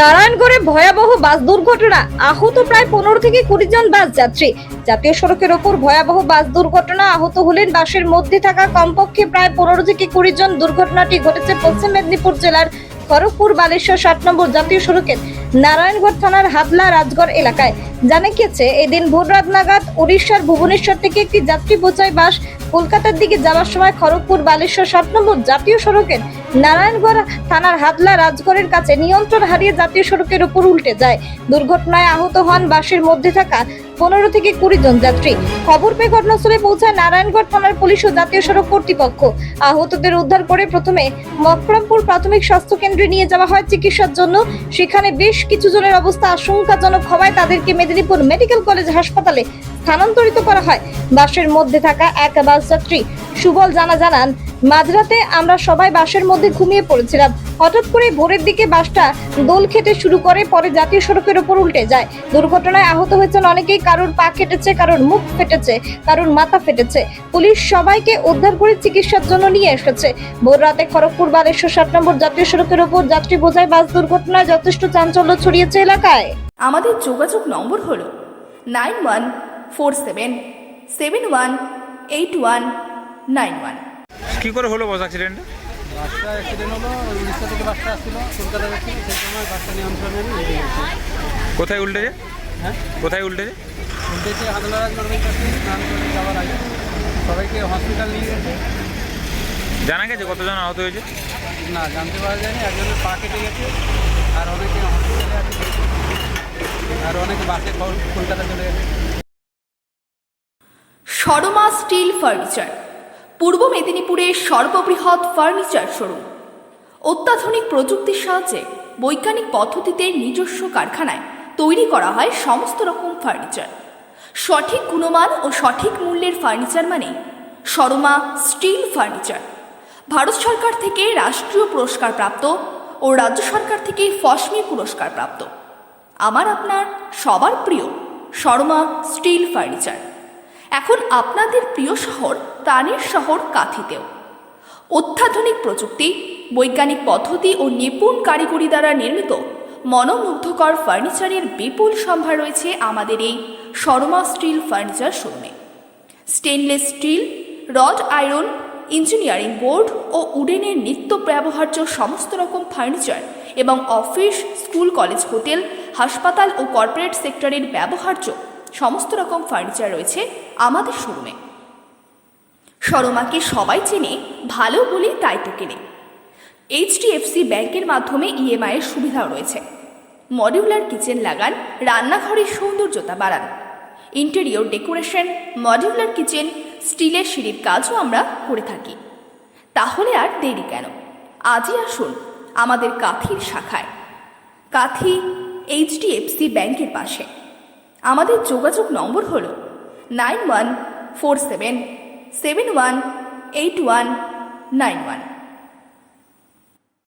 নারায়ণগড়ে ভয়াবহ বাস দুর্ঘটনা। আহত প্রায় পনেরো থেকে কুড়ি জন বাস যাত্রী। জাতীয় সড়কের ওপর ভয়াবহ বাস দুর্ঘটনা, আহত হলেন বাসের মধ্যে থাকা কমপক্ষে প্রায় পনেরো থেকে কুড়ি জন। দুর্ঘটনাটি ঘটেছে পশ্চিম মেদিনীপুর জেলার খড়গপুর বালেশ্বর ষাট নম্বর জাতীয় সড়কের নারায়ণগড় থানার হাবলা রাজগড় এলাকায়। জানা গিয়েছে, এদিন ভোর রাত নাগাদ উড়িষ্যার ভুবনেশ্বর থেকে একটি যাত্রী বোঝাই বাস কলকাতার দিকে যাওয়ার সময় খড়গপুর, বালেশ্বর সাত নম্বর জাতীয় সড়কের নারায়ণগড় থানার হাতলা রাজগড়ের কাছে নিয়ন্ত্রণ হারিয়ে জাতীয় সড়কের উপর উল্টে যায়। দুর্ঘটনায় আহত হন বাসের মধ্যে থাকা পনেরো থেকে কুড়ি জন যাত্রী। খবর পেয়ে ঘটনাস্থলে পৌঁছায় নারায়ণগড় থানার পুলিশ ও জাতীয় সড়ক কর্তৃপক্ষ। আহতদের উদ্ধার করে প্রথমে মকরমপুর প্রাথমিক স্বাস্থ্য কেন্দ্রে নিয়ে যাওয়া হয় চিকিৎসার জন্য। সেখানে বেশ কিছু জনের অবস্থা আশঙ্কাজনক হওয়ায় তাদেরকে মেদিনীপুর মেডিকেল কলেজ হাসপাতালে স্থানান্তরিত করা হয়। বাসের মধ্যে থাকা এক বাস যাত্রী সুবল জানা জানান মাঝরাতে আমরা সবাই বাসের মধ্যে ঘুমিয়ে পড়েছিলাম। হঠাৎ করে ভোরের দিকে বাসটা দোল খেতে শুরু করে, পরে জাতীয় সড়কের উপর উল্টে যায়। দুর্ঘটনায় আহত হয়েছেন অনেকেই, কারোর পা কেটেছে, কারোর মুখ ফেটেছে, কারোর মাথা ফেটেছে। পুলিশ সবাইকে উদ্ধার করে চিকিৎসার জন্য নিয়ে এসেছে। ভোর রাতে খড়গপুর, বালেশ্বর ষাট নম্বর জাতীয় সড়কের উপর যাত্রী বোঝাই বাস দুর্ঘটনায় যথেষ্ট চাঞ্চল্য ছড়িয়েছে এলাকায়। আমাদের যোগাযোগ নম্বর হল nine one four seven seven one eight one nine one. কি করে হলো বস অ্যাক্সিডেন্ট বাসটা অ্যাক্সিডেন্ট হলো উড়িষ্যা থেকে বাসটা আসছিল কলকাতা যাচ্ছি সেই সময় বাসটা নিয়ন্ত্রণে উল্টে গেছি। কোথায় উল্টেছে হ্যাঁ? কোথায় উল্টেছে উল্টেছে হাতলারাজ নর্মের কাছে স্নান করে যাওয়ার আগে। সবাইকে হসপিটাল নিয়ে গেছে। জানা গেছে কতজন আহত হয়েছে? না জানতে পারা যায়নি। একজনের পা কেটে গেছে আর অনেকে হসপিটালে আছে। আর অনেকে বাসে কল- কলকাতা চলে গেছে। Sharma steel furniture. পূর্ব মেদিনীপুরের সর্ববৃহৎ ফার্নিচার শোরুম। অত্যাধুনিক প্রযুক্তির সাহায্যে বৈজ্ঞানিক পদ্ধতিতে নিজস্ব কারখানায় তৈরি করা হয় সমস্ত রকম ফার্নিচার। সঠিক গুণমান ও সঠিক মূল্যের ফার্নিচার মানে শর্মা স্টিল ফার্নিচার। ভারত সরকার থেকে রাষ্ট্রীয় পুরস্কার প্রাপ্ত ও রাজ্য সরকার থেকে ফসমি পুরস্কার প্রাপ্ত। আমার আপনার সবার প্রিয় শর্মা স্টিল ফার্নিচার। এখন আপনাদের প্রিয় শহর প্রাণের শহর কাথিতেও। অত্যাধুনিক প্রযুক্তি, বৈজ্ঞানিক পদ্ধতি ও নিপুণ কারিগরি দ্বারা নির্মিত মনোমুগ্ধকর ফার্নিচারের বিপুল সম্ভার রয়েছে আমাদের এই শর্মা স্টিল ফার্নিচার শোরুমে। Stainless steel, rod iron, engineering board ও উডেনের নিত্য ব্যবহার্য সমস্ত রকম ফার্নিচার এবং অফিস, স্কুল, কলেজ, হোটেল, হাসপাতাল ও কর্পোরেট সেক্টরের ব্যবহার্য সমস্ত রকম ফার্নিচার রয়েছে আমাদের শোরুমে সরমাকে সবাই চেনে, ভালো বলে তাই তো কেনে। এইচডিএফসি ব্যাংকের মাধ্যমে ইএমআই এর সুবিধাও রয়েছে। মডিউলার কিচেন লাগান, রান্নাঘরের সৌন্দর্যতা বাড়ান। ইন্টেরিয়র ডেকোরেশন মডিউলার কিচেন স্টিলের সিঁড়ির কাজও আমরা করে থাকি। তাহলে আর দেরি কেন? আজই আসুন আমাদের কাথির শাখায়। কাথি এইচডিএফসি ব্যাংকের পাশে। আমাদের যোগাযোগ নম্বর হল nine one four seven seven one eight one nine one.